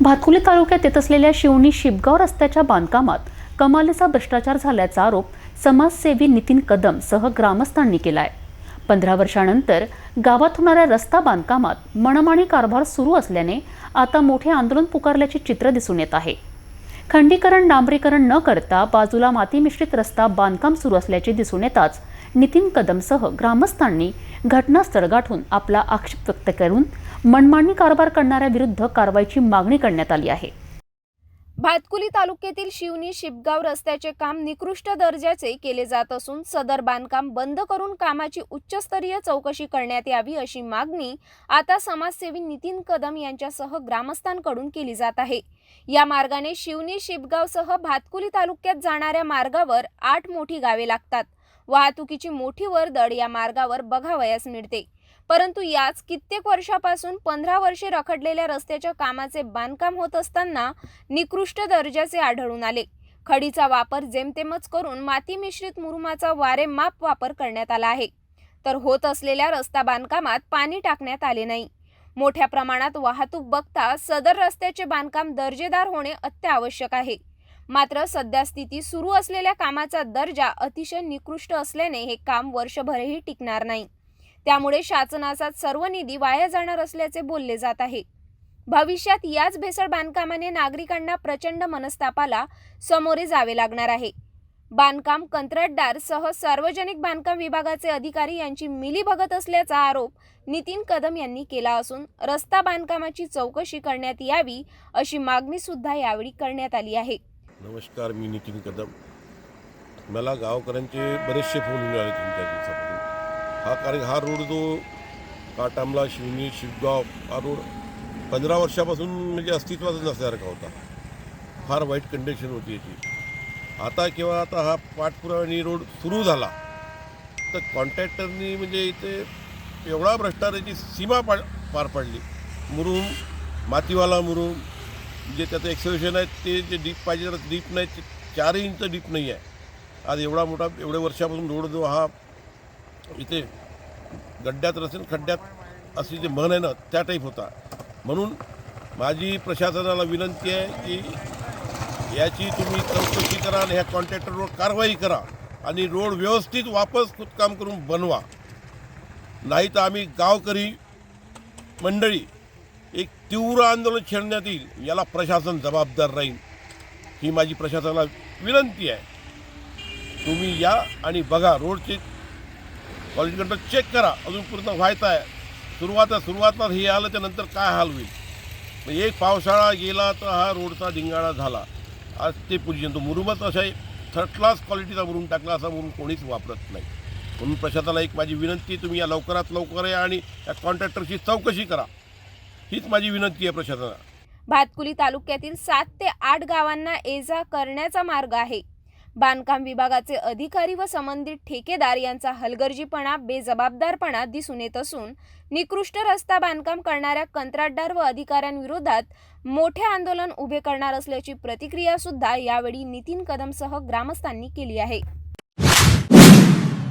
भातकुली तालुक्यात येत असलेल्या शिवणी शिबगाव रस्त्याच्या बांधकामात कमालीचा भ्रष्टाचार झाल्याचा आरोप समाजसेवी नितीन कदम सह ग्रामस्थांनी केलाय. पंधरा वर्षानंतर गावात होणाऱ्या रस्ता बांधकामात मनमाणी कारभार सुरू असल्याने आता मोठे आंदोलन पुकारल्याचे चित्र दिसून येत आहे. खंडीकरण डांबरीकरण न करता बाजूला माती मिश्रित रस्ता बांधकाम सुरू असल्याचे दिसून येताच नितीन कदमसह ग्रामस्थांनी घटनास्थळ गाठून आपला आक्षेप व्यक्त करून मनमानी कारभार करणाऱ्या विरुद्ध कारवाईची मागणी करण्यात आली आहे. भातकुली तालुक्यातील शिवनी शिपगाव रस्त्याचे काम निकृष्ट दर्जाचे केले जात असून सदर बांधकाम बंद करून कामाची उच्चस्तरीय चौकशी करण्यात यावी अशी मागणी आता समाजसेवी नितीन कदम यांच्यासह ग्रामस्थांकडून केली जात आहे. या मार्गाने शिवनी शिपगावसह भातकुली तालुक्यात जाणाऱ्या मार्गावर आठ मोठी गावे लागतात. वाहतुकीची मोठी वर्दळ या मार्गावर बघावयास मिळते. परंतु याच कित्येक वर्षापासून पंधरा वर्षे रखडलेल्या रस्त्याच्या कामाचे बांधकाम होत असताना निकृष्ट दर्जाचे आढळून आले. खडीचा वापर जेमतेमच करून माती मिश्रित मुरुमाचा वारेमाप वापर करण्यात आला आहे. तर होत असलेल्या रस्ता बांधकामात पाणी टाकण्यात आले नाही. मोठ्या प्रमाणात वाहतूक बघता सदर रस्त्याचे बांधकाम दर्जेदार होणे अत्यावश्यक आहे. मात्र सध्या स्थिती सुरू असलेल्या कामाचा दर्जा अतिशय निकृष्ट असल्याने हे काम वर्षभरही टिकणार नाही. त्यामुळे शासनाचा सर्व निधी वाया जाणार असल्याचे बोलले जात आहे. भविष्यात याच भेसळ बांधकामाने नागरिकांना प्रचंड मनस्तापाला सामोरे जावे लागणार आहे. बांधकाम कंत्राटदार सह सार्वजनिक बांधकाम विभागाचे अधिकारी यांची मिली बघत असल्याचा आरोप नितीन कदम यांनी केला असून रस्ता बांधकामाची चौकशी करण्यात यावी अशी मागणी सुद्धा यावेळी करण्यात आली आहे. नमस्कार मी नितीन कदम. मला गावकऱ्यांचे बरेचसे फोन मिळाले दिवसापासून. हा कारण हा रोड जो काटामला शिवनी शिवगाव हा रोड पंधरा वर्षापासून म्हणजे अस्तित्वातच नसल्यासारखा होता. फार वाईट कंडिशन होती याची. आता किंवा आता हा पाठपुरावानी रोड सुरू झाला तर कॉन्ट्रॅक्टरनी म्हणजे इथे एवढा भ्रष्टाचाराची सीमा पा पार पाडली. मुरुम मातीवाला मुरुम जे त्याचं एक्सलेशन आहे ते जे डीप पाहिजे तर डीप नाही चारही इंच डीप नाही आहे आज एवढा मोठा एवढ्या वर्षापासून रोड जो हा इथे गड्ड्यात रसेल खड्ड्यात अशी जे म्हण आहे ना त्या टाईप होता. म्हणून माझी प्रशासनाला विनंती आहे की याची तुम्ही चौकशी करा आणि ह्या कॉन्ट्रॅक्टरवर कारवाई करा आणि रोड व्यवस्थित वापस खुदकाम करून बनवा. नाही तर आम्ही गावकरी मंडळी एक तीव्र आंदोलन छेडण्यात येईल याला प्रशासन जबाबदार राहील. ही माझी प्रशासनाला विनंती आहे. तुम्ही या आणि बघा रोडचे क्वालिटी चेक करा. अजून पूर्ण व्हायचं आहे. सुरुवात सुरुवातला हे आलं त्यानंतर काय हाल होईल? मग एक पावसाळा गेला तर हा रोडचा धिंगाणा झाला. आज ते पोझिशन तो मुरुमच असा आहे थर्ड क्लास क्वालिटीचा मुरुम टाकला असा मुरुम कोणीच वापरत नाही. म्हणून प्रशासनाला एक माझी विनंती आहे, तुम्ही या लवकरात लवकर या आणि या कॉन्ट्रॅक्टरची चौकशी करा. हीच माझी विनंती आहे प्रशासनाला. भातकुली तालुक्यातील सात ते आठ गावांना ये जा करण्याचा मार्ग आहे. बांधकाम विभागाचे अधिकारी व संबंधित ठेकेदार यांचा हलगर्जीपणा बेजबाबदारपणा दिसून येत असून निकृष्ट रस्ता बांधकाम करणाऱ्या कंत्राटदार व अधिकाऱ्यांविरोधात मोठे आंदोलन उभे करणार असल्याची प्रतिक्रिया सुद्धा यावेळी नितीन कदमसह ग्रामस्थांनी केली आहे.